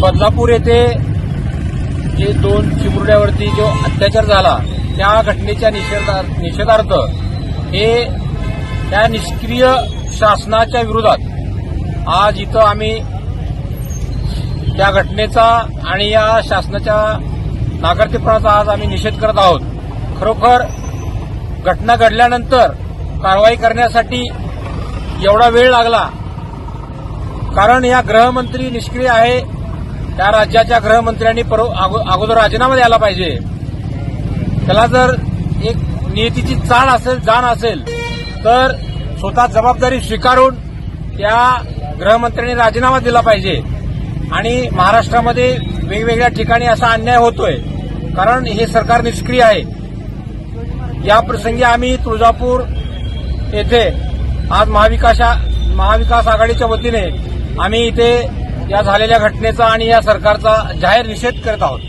बदलापूर येथे जे दोन चिमुरड्यावरती जो अत्याचार झाला त्या घटनेच्या निषेधा निषेधार्थ हे त्या निष्क्रिय शासनाच्या विरोधात आज इथं आम्ही त्या घटनेचा आणि या शासनाच्या नागरिकपणाचा आज आम्ही निषेध करत आहोत. खरोखर घटना घडल्यानंतर कारवाई करण्यासाठी एवढा वेळ लागला. कारण या गृहमंत्री निष्क्रिय आहे त्या राज्याच्या गृहमंत्र्यांनी अगो- अगोदर राजीनामा द्यायला पाहिजे. त्याला जर एक नियतीची चाण असेल जाण असेल तर स्वतः जबाबदारी स्वीकारून त्या गृहमंत्र्यांनी राजीनामा दिला पाहिजे. आणि महाराष्ट्रामध्ये वेगवेगळ्या ठिकाणी असा अन्याय होतोय. कारण हे सरकार निष्क्रिय आहे. या प्रसंगी आम्ही तुळजापूर येथे आज महाविकास महाविकास आघाडीच्या वतीने आम्ही इथे या झालेल्या घटनेचा आणि या सरकारचा जाहीर निषेध करत आहोत.